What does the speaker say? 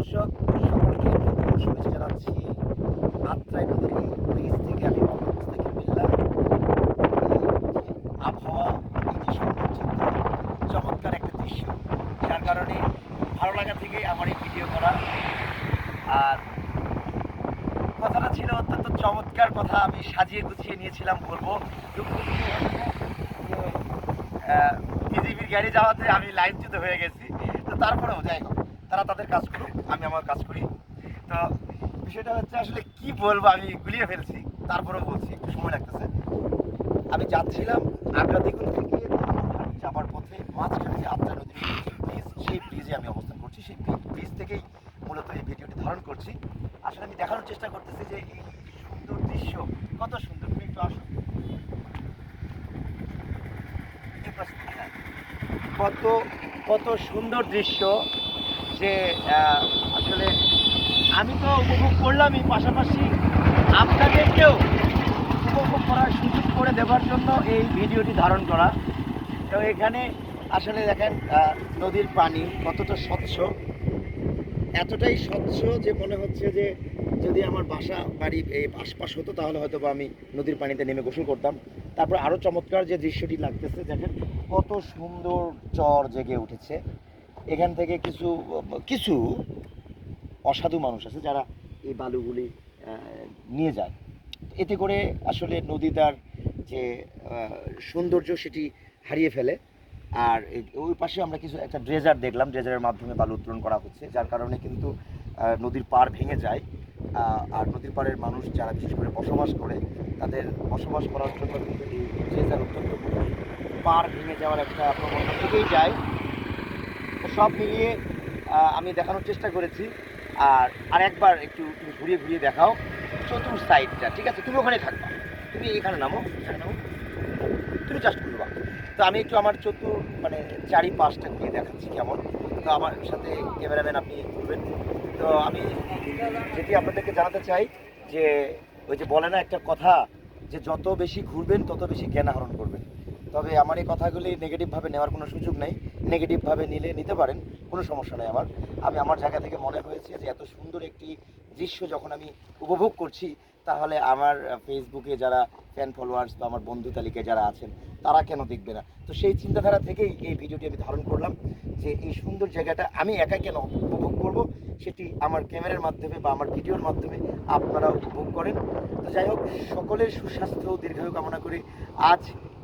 দর্শক, সকলকে শুভেচ্ছা জানাচ্ছি আত্রাই নদীর ব্রিজ থেকে আমি মোহাম্মদ মুস্তাকিম আবহাওয়া চমৎকার একটা দৃশ্য। যার কারণে ভালো লাগা থেকে আমার এই ভিডিও করা। আর কথাটা ছিল অত্যন্ত চমৎকার কথা, আমি সাজিয়ে গুছিয়ে নিয়েছিলাম বলব। বিজেপির গাড়ি যাওয়াতে আমি লাইনচ্যুত হয়ে গেছি। তো তারপরেও যাই হোক। তারা তাদের কাজ করুক আমি আমার কাজ করি। তো বিষয়টা হচ্ছে আসলে কি বলব আমি গুলিয়ে ফেলছি তারপরেও বলছি একটু সময় লাগতেছে। আমি যাচ্ছিলাম আগ্রা দ্বিগুণ থেকে যাবার পথে মাঝখানে যে আত্রা নদীর ব্রিজ সেই ব্রিজে আমি অবস্থান করছি। সেই ব্রিজ থেকেই মূলত এই ভিডিওটি ধারণ করছি। আসলে আমি দেখানোর চেষ্টা করতেছি যে এই সুন্দর দৃশ্য কত সুন্দর। তুমি একটু আসো এই পাশে, হ্যাঁ। কত কত সুন্দর দৃশ্য। যে আসলে আমি তো উপভোগ করলামই, পাশাপাশি আপনাদেরকেও উপভোগ করার সুযোগ করে দেওয়ার জন্য এই ভিডিওটি ধারণ করা। তো এখানে আসলে দেখেন নদীর পানি কতটা স্বচ্ছ। এতটাই স্বচ্ছ যে মনে হচ্ছে যে যদি আমার বাসা, বাড়ি এই আশপাশ হতো, তাহলে হয়তো বা আমি নদীর পানিতে নেমে গোসল করতাম। তারপর আরও চমৎকার যে দৃশ্যটি লাগতেছে, দেখেন কত সুন্দর চর জেগে উঠেছে। এখান থেকে কিছু কিছু অসাধু মানুষ আছে যারা এই বালুগুলি নিয়ে যায়। এতে করে আসলে নদীটার যে সৌন্দর্য সেটি হারিয়ে ফেলে। আর ওই পাশে আমরা কিছু একটা ড্রেজার দেখলাম। ড্রেজারের মাধ্যমে বালু উত্তোলন করা হচ্ছে, যার কারণে কিন্তু নদীর পার ভেঙে যায়। আর নদীর পাড়ের মানুষ যারা বিশেষ করে বসবাস করে, তাদের বসবাস করার জন্য কিন্তু এই ড্রেজার অত্যন্ত পার ভেঙে যাওয়ার একটা প্রবণতা থেকেই যায়। সব মিলিয়ে আমি দেখানোর চেষ্টা করেছি। আর আর একবার একটু তুমি ঘুরিয়ে ঘুরিয়ে দেখাও চতুর সাইডটা, ঠিক আছে? তুমি ওখানে থাকবা। তুমি এখানে নামো নামো। তুমি জাস্ট ঘুরবা। তো আমি একটু আমার চতুর মানে চারি পাঁচটা ঘুরিয়ে দেখাচ্ছি কেমন। তো আমার সাথে ক্যামেরাম্যান আপনি ঘুরবেন। তো আমি যেটি আপনাদেরকে জানাতে চাই যে, ওই যে বলে না একটা কথা যে, যত বেশি ঘুরবেন, তত বেশি জ্ঞান আহরণ করবেন। তবে আমার এই কথাগুলি নেগেটিভভাবে নেওয়ার কোনো সুযোগ নেই। নেগেটিভভাবে নিলে নিতে পারেন, কোনো সমস্যা নেই আমার। আমি আমার জায়গা থেকে মনে হয়েছে যে এত সুন্দর একটি দৃশ্য যখন আমি উপভোগ করছি, তাহলে আমার ফেসবুকে যারা ফ্যান ফলোয়ার্স বা আমার বন্ধু তালিকায় যারা আছেন, তারা কেন দেখবে না? তো সেই চিন্তাধারা থেকেই এই ভিডিওটি আমি ধারণ করলাম যে এই সুন্দর জায়গাটা আমি একা কেন উপভোগ করব? সেটি আমার ক্যামেরার মাধ্যমে বা আমার ভিডিওর মাধ্যমে আপনারা উপভোগ করেন। তো যাই হোক, সকলের সুস্বাস্থ্য দীর্ঘায়ু কামনা করে। আজ